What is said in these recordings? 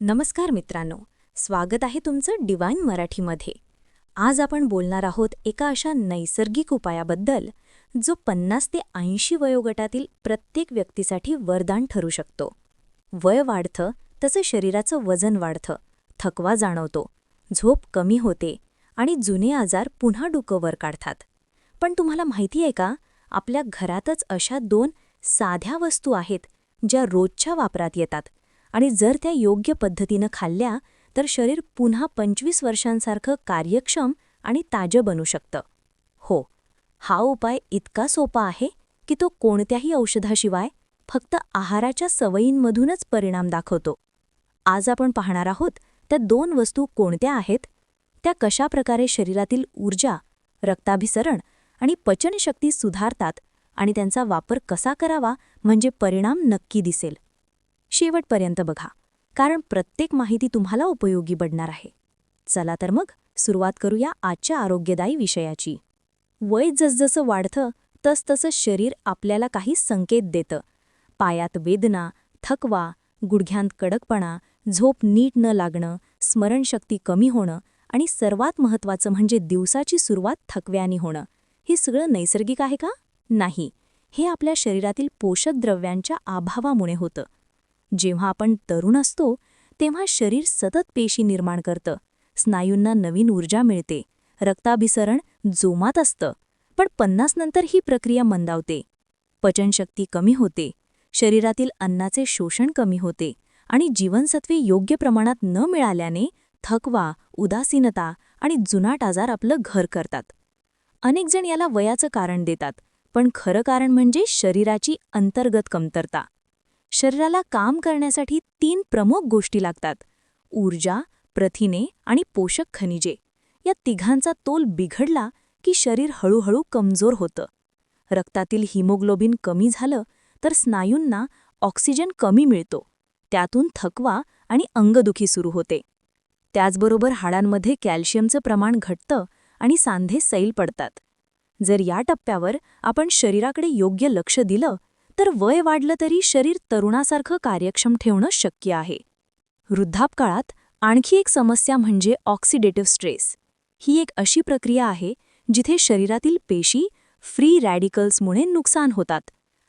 नमस्कार मित्रांनो स्वागत आहे तुमचं डिवाईन मराठीमध्ये. आज आपण बोलणार आहोत एका अशा नैसर्गिक उपायाबद्दल जो पन्नास ते ऐंशी वयोगटातील प्रत्येक व्यक्तीसाठी वरदान ठरू शकतो. वय वाढतं तसं शरीराचं वजन वाढतं थकवा जाणवतो झोप कमी होते आणि जुने आजार पुन्हा डुकंवर काढतात. पण तुम्हाला माहिती आहे का आपल्या घरातच अशा दोन साध्या वस्तू आहेत ज्या रोजच्या वापरात येतात. आणि जर त्या योग्य पद्धतीनं खाल्ल्या तर शरीर पुन्हा पंचवीस वर्षांसारखं कार्यक्षम आणि ताजं बनू शकतं. हो हा उपाय इतका सोपा आहे की तो कोणत्याही औषधाशिवाय फक्त आहाराच्या सवयींमधूनच परिणाम दाखवतो. आज आपण पाहणार आहोत त्या दोन वस्तू कोणत्या आहेत? त्या कशाप्रकारे शरीरातील ऊर्जा रक्ताभिसरण आणि पचनशक्ती सुधारतात आणि त्यांचा वापर कसा करावा म्हणजे परिणाम नक्की दिसेल. शेवटपर्यंत बघा. कारण प्रत्येक माहिती तुम्हाला उपयोगी पडणार आहे. चला तर मग सुरुवात करूया आजच्या आरोग्यदायी विषयाची. वय जसजसं वाढतं तसतसं शरीर आपल्याला काही संकेत देतं. पायात वेदना थकवा गुडघ्यांत कडकपणा झोप नीट न लागणं स्मरणशक्ती कमी होणं आणि सर्वात महत्त्वाचं म्हणजे दिवसाची सुरुवात थकव्यानी होणं. हे सगळं नैसर्गिक आहे का? नाही. हे आपल्या शरीरातील पोषक द्रव्यांच्या अभावामुळे होतं. जेव्हा आपण तरुण असतो तेव्हा शरीर सतत पेशी निर्माण करतं. स्नायूंना नवीन ऊर्जा मिळते. रक्ताभिसरण जोमात असतं. पण पन्नास नंतर ही प्रक्रिया मंदावते. पचनशक्ती कमी होते. शरीरातील अन्नाचे शोषण कमी होते आणि जीवनसत्वे योग्य प्रमाणात न मिळाल्याने थकवा उदासीनता आणि जुनाट आजार आपलं घर करतात. अनेकजण याला वयाचं कारण देतात पण खरं कारण म्हणजे शरीराची अंतर्गत कमतरता. शरीराला काम करण्यासाठी तीन प्रमुख गोष्टी लागतात. ऊर्जा प्रथिने आणि पोषक खनिजे. या तिघांचा तोल बिघडला की शरीर हळूहळू कमजोर होतं. रक्तातील हिमोग्लोबिन कमी झालं तर स्नायूंना ऑक्सिजन कमी मिळतो. त्यातून थकवा आणि अंगदुखी सुरू होते. त्याचबरोबर हाडांमध्ये कॅल्शियमचं प्रमाण घटतं आणि सांधे सैल पडतात. जर या टप्प्यावर आपण शरीराकडे योग्य लक्ष दिलं तर वय वाढलं तरी शरीर तरुणासारखं कार्यक्षम ठेवणं शक्य आहे. वृद्धापकाळात आणखी एक समस्या म्हणजे ऑक्सिडेटिव्ह स्ट्रेस ही एक अशी प्रक्रिया आहे जिथे शरीरातील पेशी फ्री रॅडिकल्समुळे नुकसान होतात.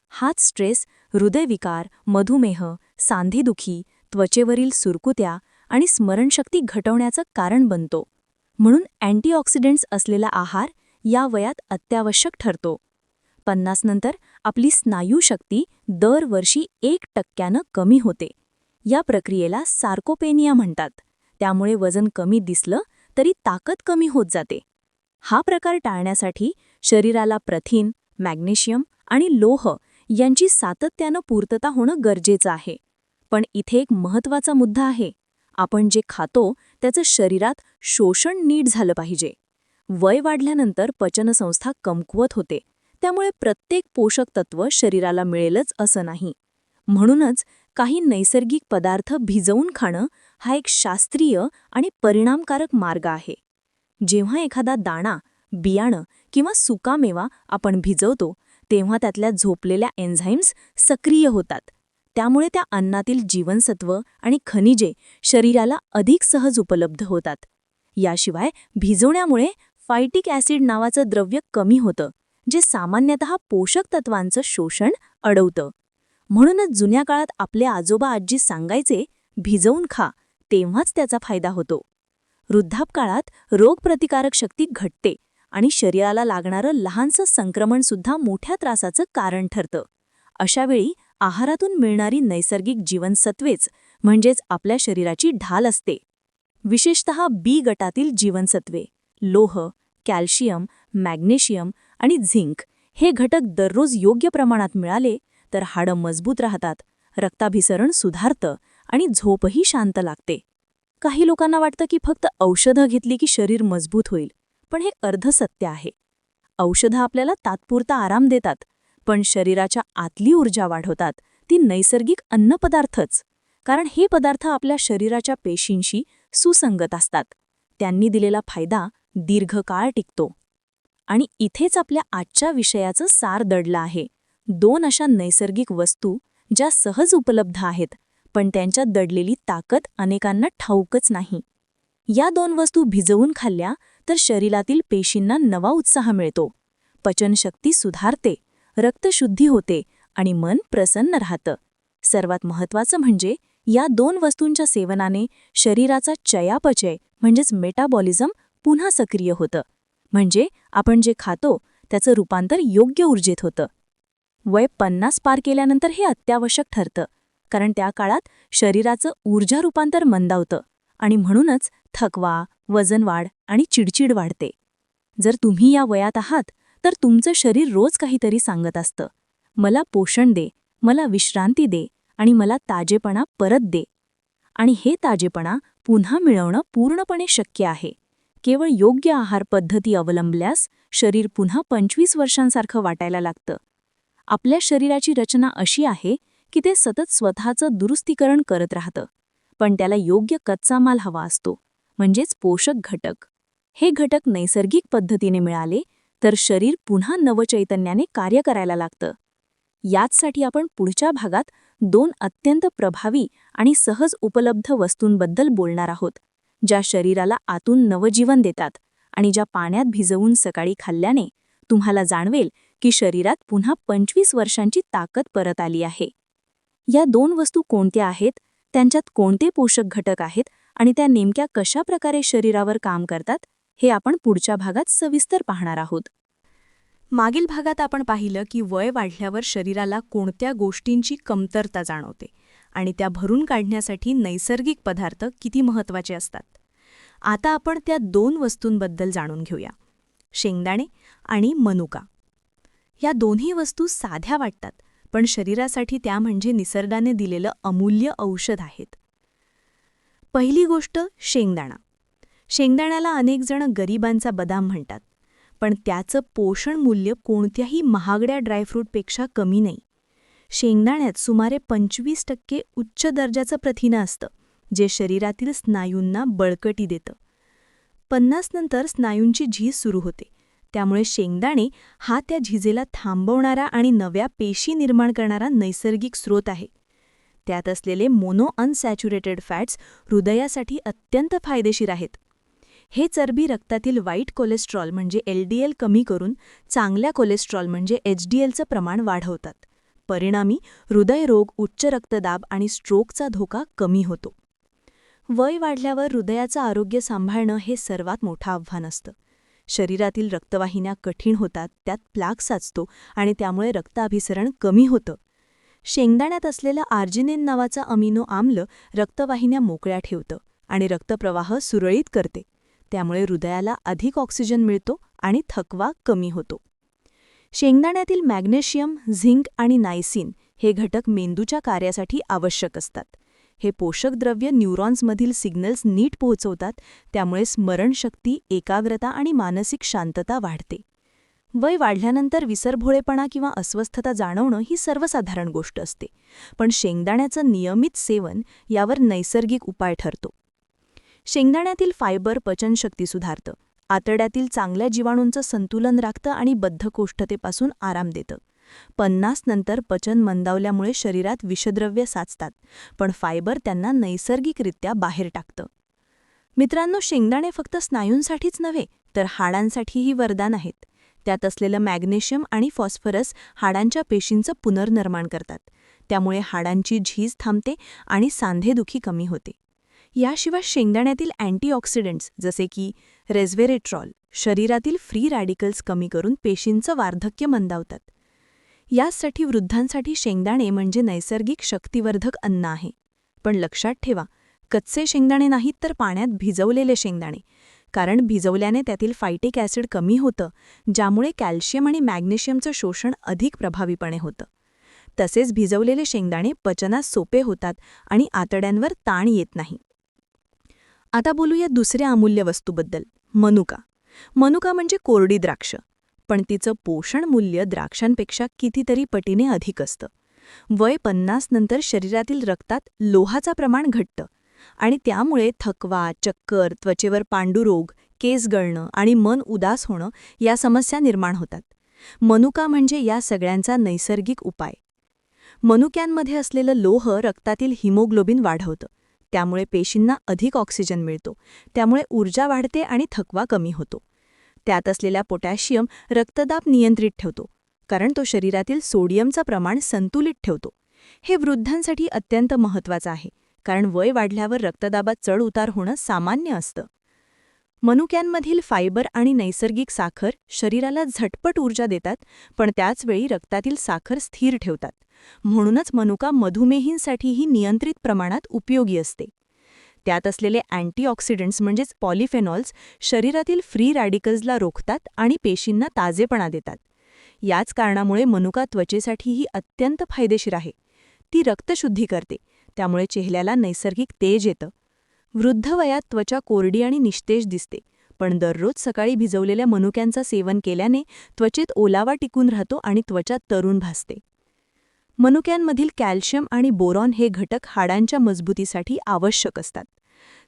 हाच स्ट्रेस हृदयविकार मधुमेह सांधेदुखी त्वचेवरील सुरकुत्या आणि स्मरणशक्ती घटवण्याचं कारण बनतो. म्हणून अँटीऑक्सिडंट्स असलेला आहार या वयात अत्यावश्यक ठरतो. पन्नास नंतर आपली स्नायूशक्ती दरवर्षी एक टक्क्यानं कमी होते. या प्रक्रियेला सार्कोपेनिया म्हणतात. त्यामुळे वजन कमी दिसलं तरी ताकद कमी होत जाते. हा प्रकार टाळण्यासाठी शरीराला प्रथिन मॅग्नेशियम आणि लोह यांची सातत्यानं पूर्तता होणं गरजेचं आहे. पण इथे एक महत्त्वाचा मुद्दा आहे. आपण जे खातो त्याचं शरीरात शोषण नीट झालं पाहिजे. वय वाढल्यानंतर पचनसंस्था कमकुवत होते. त्यामुळे प्रत्येक पोषक तत्व शरीराला मिळेलच असं नाही. म्हणूनच काही नैसर्गिक पदार्थ भिजवून खाणं हा एक शास्त्रीय आणि परिणामकारक मार्ग आहे. जेव्हा एखादा दाणा बियाणं किंवा सुकामेवा आपण भिजवतो तेव्हा त्यातल्या झोपलेल्या एन्झाईम्स सक्रिय होतात. त्यामुळे त्या अन्नातील जीवनसत्व आणि खनिजे शरीराला अधिक सहज उपलब्ध होतात. याशिवाय भिजवण्यामुळे फायटिक ॲसिड नावाचं द्रव्य कमी होतं. जे सामान्यतः पोषक तत्वांचं शोषण अडवतं. म्हणूनच जुन्या काळात आपले आजोबा आजी सांगायचे भिजवून खा तेव्हाच त्याचा फायदा होतो. वृद्धापकाळात रोगप्रतिकारक शक्ती घटते आणि शरीराला लागणारं लहानसं संक्रमणसुद्धा मोठ्या त्रासाचं कारण ठरतं. अशावेळी आहारातून मिळणारी नैसर्गिक जीवनसत्वेच म्हणजेच आपल्या शरीराची ढाल असते. विशेषत बी गटातील जीवनसत्वे लोह कॅल्शियम मॅग्नेशियम आणि झिंक हे घटक दररोज योग्य प्रमाणात मिळाले तर हाडं मजबूत राहतात रक्ताभिसरण सुधारतं आणि झोपही शांत लागते. काही लोकांना वाटतं की फक्त औषधं घेतली की शरीर मजबूत होईल पण हे अर्धसत्य आहे. औषधं आपल्याला तात्पुरता आराम देतात पण शरीराच्या आतली ऊर्जा वाढवतात ती नैसर्गिक अन्नपदार्थच कारण हे पदार्थ आपल्या शरीराच्या पेशींशी सुसंगत असतात. त्यांनी दिलेला फायदा दीर्घकाळ टिकतो. आणि इथेच आपल्या आजच्या विषयाचं सार दडलं आहे. दोन अशा नैसर्गिक वस्तू ज्या सहज उपलब्ध आहेत पण त्यांच्यात दडलेली ताकद अनेकांना ठाऊकच नाही. या दोन वस्तू भिजवून खाल्ल्या तर शरीरातील पेशींना नवा उत्साह मिळतो. पचनशक्ती सुधारते रक्तशुद्धी होते आणि मन प्रसन्न राहतं. सर्वात महत्त्वाचं म्हणजे या दोन वस्तूंच्या सेवनाने शरीराचा चयापचय म्हणजेच मेटाबॉलिझम पुन्हा सक्रिय होतं. म्हणजे आपण जे खातो त्याचं रूपांतर योग्य ऊर्जेत होतं. वय पन्नास पार केल्यानंतर हे अत्यावश्यक ठरतं कारण त्या काळात शरीराचं ऊर्जा रूपांतर मंदावतं आणि म्हणूनच थकवा वजनवाढ आणि चिडचिड वाढते. जर तुम्ही या वयात आहात तर तुमचं शरीर रोज काहीतरी सांगत असतं. मला पोषण दे मला विश्रांती दे आणि मला ताजेपणा परत दे. आणि हे ताजेपणा पुन्हा मिळवणं पूर्णपणे शक्य आहे. केवळ योग्य आहार पद्धती अवलंबल्यास शरीर पुन्हा पंचवीस वर्षांसारखं वाटायला लागतं. आपल्या शरीराची रचना अशी आहे की ते सतत स्वतःचं दुरुस्तीकरण करत राहतं. पण त्याला योग्य कच्चा माल हवा असतो म्हणजेच पोषक घटक. हे घटक नैसर्गिक पद्धतीने मिळाले तर शरीर पुन्हा नवचैतन्याने कार्य करायला लागतं. याचसाठी आपण पुढच्या भागात दोन अत्यंत प्रभावी आणि सहज उपलब्ध वस्तूंबद्दल बोलणार आहोत. ज्या शरीराला आतून नवजीवन देतात आणि ज्या पाण्यात भिजवून सकाळी खाल्ल्याने तुम्हाला जाणवेल की शरीरात पुन्हा पंचवीस वर्षांची ताकद परत आली आहे. या दोन वस्तू कोणत्या आहेत? त्यांच्यात कोणते पोषक घटक आहेत? आणि त्या नेमक्या कशा प्रकारे शरीरावर काम करतात? हे आपण पुढच्या भागात सविस्तर पाहणार आहोत. मागील भागात आपण पाहिलं की वय वाढल्यावर शरीराला कोणत्या गोष्टींची कमतरता जाणवते. आणि त्या भरून काढण्यासाठी नैसर्गिक पदार्थ किती महत्त्वाचे असतात. आता आपण त्या दोन वस्तूंबद्दल जाणून घेऊया. शेंगदाणे आणि मनुका. या दोन्ही वस्तू साध्या वाटतात पण शरीरासाठी त्या म्हणजे निसर्गाने दिलेलं अमूल्य औषध आहेत. पहिली गोष्ट शेंगदाणा. शेंगदाण्याला अनेकजण गरिबांचा बदाम म्हणतात पण त्याचं पोषण मूल्य कोणत्याही महागड्या ड्रायफ्रूटपेक्षा कमी नाही. शेंगदाण्यात सुमारे पंचवीस टक्के उच्च दर्जाचं प्रथिनं असतं जे शरीरातील स्नायूंना बळकटी देतं. पन्नास नंतर स्नायूंची झीज सुरू होते. त्यामुळे शेंगदाणे हा त्या झिजेला थांबवणारा आणि नव्या पेशी निर्माण करणारा नैसर्गिक स्रोत आहे. त्यात असलेले मोनो अनसॅच्युरेटेड फॅट्स हृदयासाठी अत्यंत फायदेशीर आहेत. हे चरबी रक्तातील वाईट कोलेस्ट्रॉल म्हणजे एलडीएल कमी करून चांगल्या कोलेस्ट्रॉल म्हणजे एचडीएलचं प्रमाण वाढवतात. परिणामी हृदयरोग उच्च रक्तदाब आणि स्ट्रोकचा धोका कमी होतो. वय वाढल्यावर हृदयाचं आरोग्य सांभाळणं हे सर्वात मोठं आव्हान असतं. शरीरातील रक्तवाहिन्या कठीण होतात त्यात प्लाग साचतो आणि त्यामुळे रक्ताभिसरण कमी होतं. शेंगदाण्यात असलेलं आर्जिनिन नावाचं अमिनो आम्ल रक्तवाहिन्या मोकळ्या ठेवतं आणि रक्तप्रवाह सुरळीत करते. त्यामुळे हृदयाला अधिक ऑक्सिजन मिळतो आणि थकवा कमी होतो. शेंगदाण्यातील मॅग्नेशियम झिंक आणि नायसिन हे घटक मेंदूच्या कार्यासाठी आवश्यक असतात. हे पोषक द्रव्य न्यूरॉन्समधील सिग्नल्स नीट पोहोचवतात त्यामुळे स्मरणशक्ती एकाग्रता आणि मानसिक शांतता वाढते. वय वाढल्यानंतर विसरभोळेपणा किंवा अस्वस्थता जाणवणं ही सर्वसाधारण गोष्ट असते पण शेंगदाण्याचं नियमित सेवन यावर नैसर्गिक उपाय ठरतो. शेंगदाण्यातील फायबर पचनशक्ती सुधारतं. आतड्यातील चांगल्या जीवाणूंचं संतुलन राखतं आणि बद्धकोष्ठतेपासून आराम देतं. पन्नास नंतर पचन मंदावल्यामुळे शरीरात विषद्रव्य साचतात पण फायबर त्यांना नैसर्गिकरित्या बाहेर टाकतं. मित्रांनो शेंगदाणे फक्त स्नायूंसाठीच नव्हे तर हाडांसाठीही वरदान आहेत. त्यात असलेलं मॅग्नेशियम आणि फॉस्फरस हाडांच्या पेशींचं पुनर्निर्माण करतात. त्यामुळे हाडांची झीज थांबते आणि सांधेदुखी कमी होते. याशिवाय शेंगदाण्यातील अँटीऑक्सिडंट्स जसे की रेझवेरेट्रॉल शरीरातील फ्री रॅडिकल्स कमी करून पेशींचं वार्धक्य मंदावतात. यासाठी वृद्धांसाठी शेंगदाणे म्हणजे नैसर्गिक शक्तिवर्धक अन्न आहे. पण लक्षात ठेवा कच्चे शेंगदाणे नाहीत तर पाण्यात भिजवलेले शेंगदाणे कारण भिजवल्याने त्यातील फायटिक ॲसिड कमी होतं ज्यामुळे कॅल्शियम आणि मॅग्नेशियमचं शोषण अधिक प्रभावीपणे होतं. तसेच भिजवलेले शेंगदाणे पचनास सोपे होतात आणि आतड्यांवर ताण येत नाही. आता बोलूया दुसऱ्या अमूल्य वस्तूबद्दल मनुका. मनुका म्हणजे कोरडी द्राक्ष पण तिचं पोषण मूल्य द्राक्षांपेक्षा कितीतरी पटीने अधिक असतं. वय पन्नास नंतर शरीरातील रक्तात लोहाचा प्रमाण घटतं आणि त्यामुळे थकवा चक्कर त्वचेवर पांडुरोग केस गळणं आणि मन उदास होणं या समस्या निर्माण होतात. मनुका म्हणजे या सगळ्यांचा नैसर्गिक उपाय. मनुक्यांमध्ये असलेलं लोह रक्तातील हिमोग्लोबिन वाढवतं. त्यामुळे पेशींना अधिक ऑक्सिजन मिळतो. त्यामुळे ऊर्जा वाढते आणि थकवा कमी होतो. त्यात असलेला पोटॅशियम रक्तदाब नियंत्रित ठेवतो कारण तो शरीरातील सोडियमचं प्रमाण संतुलित ठेवतो. हे वृद्धांसाठी अत्यंत महत्त्वाचं आहे कारण वय वाढल्यावर रक्तदाबात चढ उतार होणं सामान्य असतं. मनुक्यांमधील फायबर आणि नैसर्गिक साखर शरीराला झटपट ऊर्जा देतात पण त्याचवेळी रक्तातील साखर स्थिर ठेवतात. म्हणूनच मनुका मधुमेहींसाठीही नियंत्रित प्रमाणात उपयोगी असते. त्यात असलेले अँटीऑक्सिडंट्स म्हणजेच पॉलिफेनॉल्स शरीरातील फ्री रॅडिकल्सला रोखतात आणि पेशींना ताजेपणा देतात. याच कारणामुळे मनुका त्वचेसाठीही अत्यंत फायदेशीर आहे. ती रक्तशुद्धी करते त्यामुळे चेहऱ्याला नैसर्गिक तेज येतं. वृद्ध वयात त्वचा कोरडी आणि निस्तेज दिसते पण दररोज सकाळी भिजवलेल्या मनुक्यांचा सेवन केल्याने त्वचेत ओलावा टिकून राहतो आणि त्वचा तरुण भासते. मनुक्यांमधील कॅल्शियम आणि बोरॉन हे घटक हाडांच्या मजबूतीसाठी आवश्यक असतात.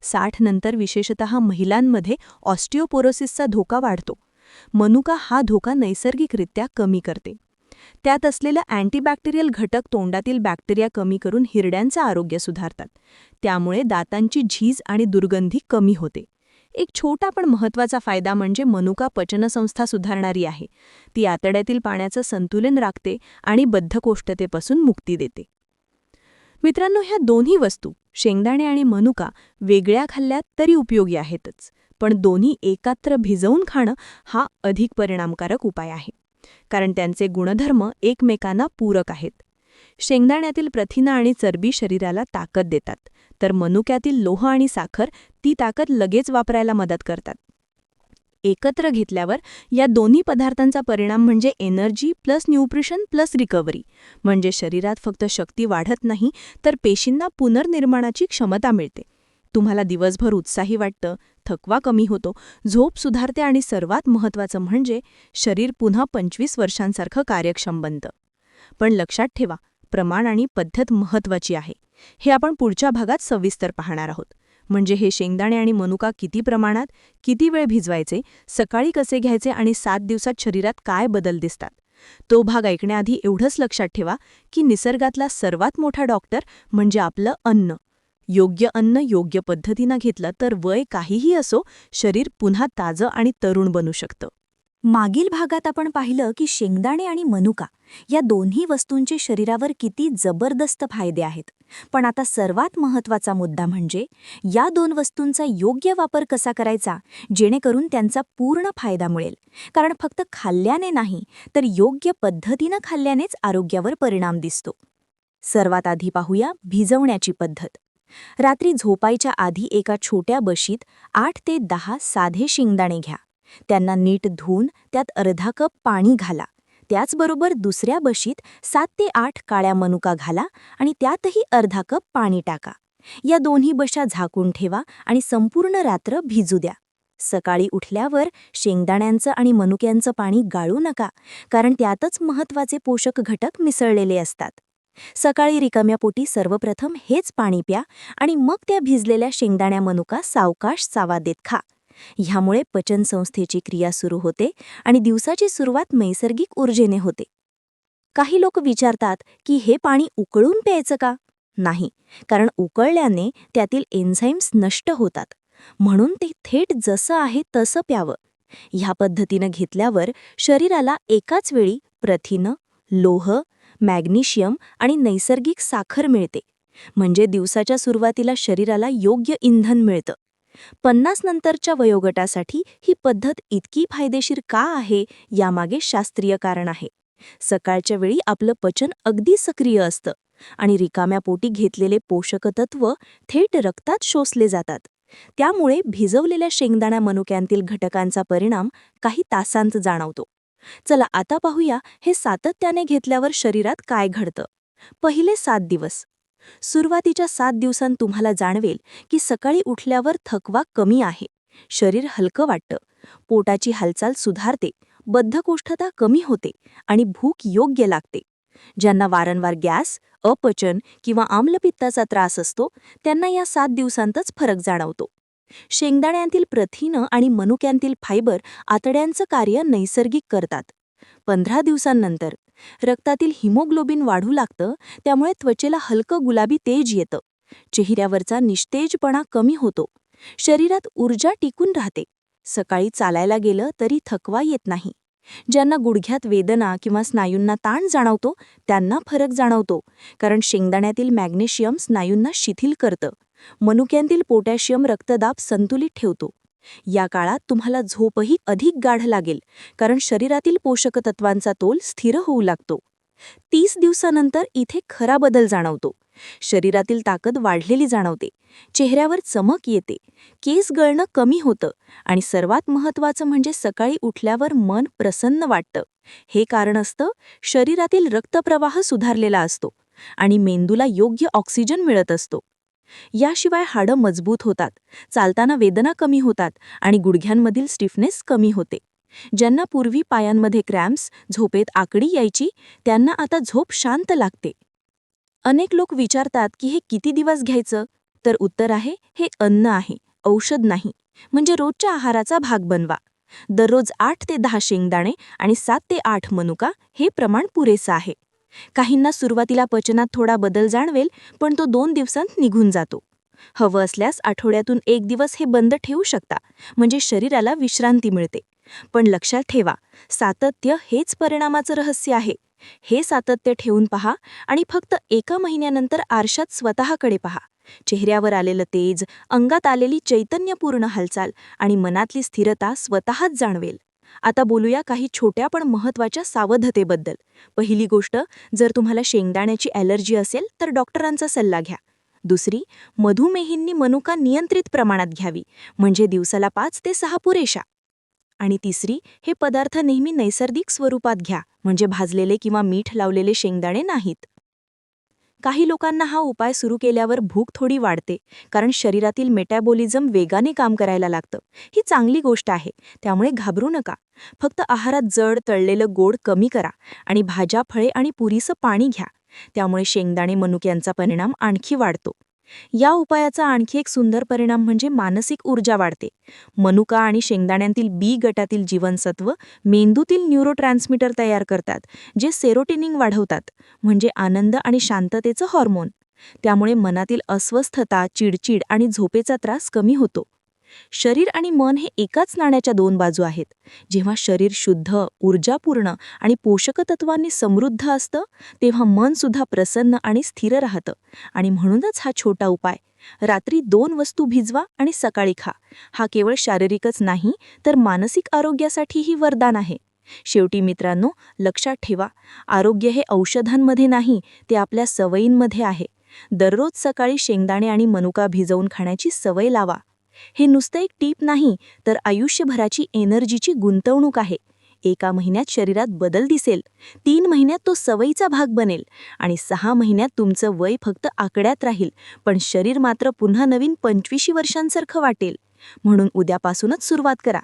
साठ नंतर विशेषतः महिलांमध्ये ऑस्टिओपोरोसिसचा धोका वाढतो. मनुका हा धोका नैसर्गिकरित्या कमी करते. त्यात असलेलं अँटीबॅक्टेरियल घटक तोंडातील बॅक्टेरिया कमी करून हिरड्यांचं आरोग्य सुधारतात. त्यामुळे दातांची झीज आणि दुर्गंधी कमी होते. एक छोटा पण महत्त्वाचा फायदा म्हणजे मनुका पचनसंस्था सुधारणारी आहे. ती आतड्यातील पाण्याचं संतुलन राखते आणि बद्धकोष्ठतेपासून मुक्ती देते. मित्रांनो ह्या दोन्ही वस्तू शेंगदाणे आणि मनुका वेगळ्या खाल्ल्यात तरी उपयोगी आहेतच. पण दोन्ही एकत्र भिजवून खाणं हा अधिक परिणामकारक उपाय आहे. कारण त्यांचे गुणधर्म एकमेकांना पूरक आहेत. शेंगदाण्यातील प्रथिना आणि चरबी शरीराला ताकद देतात तर मनुक्यातील लोह आणि साखर ती ताकद लगेच वापरायला मदत करतात. एकत्र घेतल्यावर या दोन्ही पदार्थांचा परिणाम म्हणजे energy plus nutrition plus recovery म्हणजे शरीरात फक्त शक्ती वाढत नाही तर पेशींना पुनर्निर्माणाची क्षमता मिळते. तुम्हाला दिवसभर उत्साही वाटतं थकवा कमी होतो. झोप सुधारते आणि सर्वात महत्त्वाचं म्हणजे शरीर पुन्हा पंचवीस वर्षांसारखं कार्यक्षम बनतं. पण लक्षात ठेवा प्रमाण आणि पद्धत महत्त्वाची आहे. हे आपण पुढच्या भागात सविस्तर पाहणार आहोत. म्हणजे हे शेंगदाणे आणि मनुका किती प्रमाणात किती वेळ भिजवायचे सकाळी कसे घ्यायचे आणि सात दिवसात शरीरात काय बदल दिसतात? तो भाग ऐकण्याआधी एवढंच लक्षात ठेवा की निसर्गातला सर्वात मोठा डॉक्टर म्हणजे आपलं अन्न. योग्य अन्न योग्य पद्धतीनं घेतलं तर वय काहीही असो शरीर पुन्हा ताजं आणि तरुण बनू शकतं. मागील भागात आपण पाहिलं की शेंगदाणे आणि मनुका या दोन्ही वस्तूंचे शरीरावर किती जबरदस्त फायदे आहेत. पण आता सर्वात महत्त्वाचा मुद्दा म्हणजे या दोन वस्तूंचा योग्य वापर कसा करायचा जेणेकरून त्यांचा पूर्ण फायदा मिळेल. कारण फक्त खाल्ल्याने नाही तर योग्य पद्धतीनं खाल्ल्यानेच आरोग्यावर परिणाम दिसतो. सर्वात आधी पाहूया भिजवण्याची पद्धत. रात्री झोपायच्या आधी एका छोट्या बशीत आठ ते दहा साधे शेंगदाणे घ्या. त्यांना नीट धुवून त्यात अर्धा कप पाणी घाला. त्याचबरोबर दुसऱ्या बशीत सात ते आठ काळ्या मनुका घाला आणि त्यातही अर्धा कप पाणी टाका. या दोन्ही बशा झाकून ठेवा आणि संपूर्ण रात्र भिजू द्या. सकाळी उठल्यावर शेंगदाण्यांचं आणि मनुक्यांचं पाणी गाळू नका कारण त्यातच महत्त्वाचे पोषक घटक मिसळलेले असतात. सकाळी रिकाम्या पोटी सर्वप्रथम हेच पाणी प्या आणि मग त्या भिजलेल्या शेंगदाण्या मनुका सावकाश चावा देत खा. ह्यामुळे पचनसंस्थेची क्रिया सुरू होते आणि दिवसाची सुरुवात नैसर्गिक ऊर्जेने होते. काही लोक विचारतात की हे पाणी उकळून प्यायचं का? नाही कारण उकळल्याने त्यातील एन्झाईम्स नष्ट होतात. म्हणून ते थेट जसं आहे तसं प्यावं. ह्या पद्धतीनं घेतल्यावर शरीराला एकाच वेळी प्रथिनं लोह मॅग्नेशियम आणि नैसर्गिक साखर मिळते. म्हणजे दिवसाच्या सुरुवातीला शरीराला योग्य इंधन मिळतं. पन्नास नंतरच्या वयोगटासाठी ही पद्धत इतकी फायदेशीर का आहे यामागे शास्त्रीय कारण आहे. सकाळच्या वेळी आपलं पचन अगदी सक्रिय असतं आणि रिकाम्या पोटी घेतलेले पोषकतत्व थेट रक्तात शोषले जातात. त्यामुळे भिजवलेल्या शेंगदाणा मनुक्यांतील घटकांचा परिणाम काही तासांत जाणवतो. चला आता पाहूया हे सातत्याने घेतल्यावर शरीरात काय घडतं. पहिले सात दिवस. सुरुवातीच्या सात दिवसांत तुम्हाला जाणवेल की सकाळी उठल्यावर थकवा कमी आहे. शरीर हलकं वाटतं. पोटाची हालचाल सुधारते. बद्धकोष्ठता कमी होते आणि भूक योग्य लागते. ज्यांना वारंवार गॅस अपचन किंवा आम्लपित्ताचा त्रास असतो त्यांना या सात दिवसांतच फरक जाणवतो. शेंगदाण्यांतील प्रथिनं आणि मनुक्यांतील फायबर आतड्यांचं कार्य नैसर्गिक करतात. पंधरा दिवसांनंतर रक्तातील हिमोग्लोबिन वाढू लागतं त्यामुळे त्वचेला हलकं गुलाबी तेज येतं. चेहऱ्यावरचा निस्तेजपणा कमी होतो. शरीरात ऊर्जा टिकून राहते. सकाळी चालायला गेलं तरी थकवा येत नाही. ज्यांना गुडघ्यात वेदना किंवा स्नायूंना ताण जाणवतो त्यांना फरक जाणवतो कारण शेंगदाण्यातील मॅग्नेशियम स्नायूंना शिथिल करतं. मनुक्यांतील पोटॅशियम रक्तदाब संतुलित ठेवतो. या काळात तुम्हाला झोपही अधिक गाढ लागेल कारण शरीरातील पोषक तत्वांचा तोल स्थिर होऊ लागतो. तीस दिवसानंतर इथे खरा बदल जाणवतो. शरीरातील ताकद वाढलेली जाणवते. चेहऱ्यावर चमक येते. केस गळणं कमी होतं आणि सर्वात महत्त्वाचं म्हणजे सकाळी उठल्यावर मन प्रसन्न वाटतं. हे कारण असतं शरीरातील रक्तप्रवाह सुधारलेला असतो आणि मेंदूला योग्य ऑक्सिजन मिळत असतो. याशिवाय हाडं मजबूत होतात. चालताना वेदना कमी होतात आणि गुडघ्यांमधील स्टिफनेस कमी होते. ज्यांना पूर्वी पायांमध्ये क्रॅम्प्स झोपेत आकडी यायची त्यांना आता झोप शांत लागते. अनेक लोक विचारतात की हे किती दिवस घ्यायचं? तर उत्तर आहे हे अन्न आहे औषध नाही. म्हणजे रोजच्या आहाराचा भाग बनवा. दररोज आठ ते दहा शेंगदाणे आणि सात ते आठ मनुका हे प्रमाण पुरेसं आहे. काहींना सुरुवातीला पचनात थोडा बदल जाणवेल पण तो दोन दिवसांत निघून जातो. हवं असल्यास आठवड्यातून एक दिवस हे बंद ठेवू शकता म्हणजे शरीराला विश्रांती मिळते. पण लक्षात ठेवा सातत्य हेच परिणामाचं रहस्य आहे. हे सातत्य ठेवून पहा आणि फक्त एका महिन्यानंतर आरशात स्वतःकडे पहा. चेहऱ्यावर आलेलं तेज अंगात आलेली चैतन्यपूर्ण हालचाल आणि मनातली स्थिरता स्वतःच जाणवेल. आता बोलूया काही छोट्या पण महत्त्वाच्या सावधतेबद्दल. पहिली गोष्ट जर तुम्हाला शेंगदाण्याची ॲलर्जी असेल तर डॉक्टरांचा सल्ला घ्या. दुसरी मधुमेहींनी मनुका नियंत्रित प्रमाणात घ्यावी म्हणजे दिवसाला पाच ते सहा पुरेशा. आणि तिसरी हे पदार्थ नेहमी नैसर्गिक स्वरूपात घ्या म्हणजे भाजलेले किंवा मीठ लावलेले शेंगदाणे नाहीत. काही लोकांना हा उपाय सुरू केल्यावर भूक थोडी वाढते कारण शरीरातील मेटॅबॉलिझम वेगाने काम करायला लागतं. ही चांगली गोष्ट आहे त्यामुळे घाबरू नका. फक्त आहारात जड तळलेलं गोड कमी करा आणि भाज्या फळे आणि पुरीसं पाणी घ्या. त्यामुळे शेंगदाणे मनुक्यांचा परिणाम आणखी वाढतो. या उपायाचा आणखी एक सुंदर परिणाम म्हणजे मानसिक ऊर्जा वाढते. मनुका आणि शेंगदाण्यांतील बी गटातील जीवनसत्व मेंदूतील न्यूरोट्रान्समीटर तयार करतात जे सेरोटिनिंग वाढवतात म्हणजे आनंद आणि शांततेचं हॉर्मोन त्यामुळे मनातील अस्वस्थता चिडचिड आणि झोपेचा त्रास कमी होतो. शरीर आणि मन हे एकाच नाण्याच्या दोन बाजू आहेत. जेव्हा शरीर शुद्ध ऊर्जापूर्ण आणि पोषकतत्वांनी समृद्ध असतं तेव्हा मन सुद्धा प्रसन्न आणि स्थिर राहतं. आणि म्हणूनच हा छोटा उपाय रात्री दोन वस्तू भिजवा आणि सकाळी खा. हा केवळ शारीरिकच नाही तर मानसिक आरोग्यासाठीही वरदान आहे. शेवटी मित्रांनो लक्षात ठेवा आरोग्य हे औषधांमध्ये नाही ते आपल्या सवयींमध्ये आहे. दररोज सकाळी शेंगदाणे आणि मनुका भिजवून खाण्याची सवय लावा. हे नुसतं एक टीप नाही तर आयुष्यभराची एनर्जीची गुंतवणूक आहे. एका महिन्यात शरीरात बदल दिसेल. तीन महिन्यात तो सवयीचा भाग बनेल. आणि सहा महिन्यात तुमचं वय फक्त आकड्यात राहील. पण शरीर मात्र पुन्हा नवीन पंचवीशी वर्षांसारखं वाटेल. म्हणून उद्यापासूनच सुरुवात करा.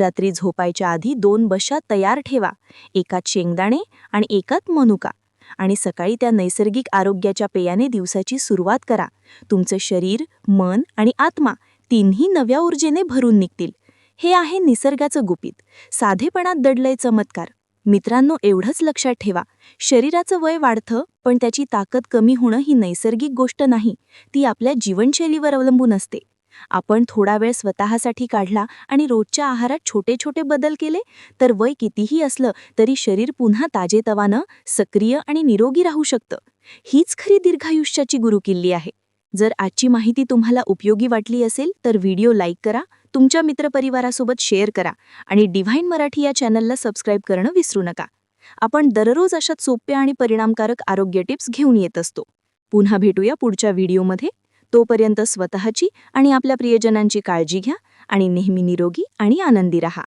रात्री झोपायच्या आधी दोन बशा तयार ठेवा. एकात शेंगदाणे आणि एकात मनुका. आणि सकाळी त्या नैसर्गिक आरोग्याच्या पेयाने दिवसाची सुरुवात करा. तुमचं शरीर मन आणि आत्मा तिन्ही नव्या ऊर्जेने भरून निघतील. हे आहे निसर्गाचं गुपित. साधेपणात दडलंय चमत्कार. मित्रांनो एवढंच लक्षात ठेवा. शरीराचं वय वाढतं पण त्याची ताकद कमी होणं ही नैसर्गिक गोष्ट नाही ती आपल्या जीवनशैलीवर अवलंबून असते. आपण थोडा वेळ स्वतःसाठी काढला आणि रोजच्या आहारात छोटे छोटे बदल केले तर वय कितीही असलं तरी शरीर पुन्हा ताजेतवानं सक्रिय आणि निरोगी राहू शकतं. हीच खरी दीर्घायुष्याची गुरुकिल्ली आहे. जर आजची माहिती तुम्हाला उपयोगी वाटली असेल तर व्हिडिओ लाईक करा तुमच्या मित्रपरिवारासोबत शेअर करा आणि डिव्हाइन मराठी या चॅनलला सबस्क्राईब करणं विसरू नका. आपण दररोज अशात सोप्या आणि परिणामकारक आरोग्य टिप्स घेऊन येत असतो. पुन्हा भेटूया पुढच्या व्हिडिओमध्ये. तोपर्यंत स्वतःची आणि आपल्या प्रियजनांची काळजी घ्या आणि नेहमी निरोगी आणि आनंदी रहा.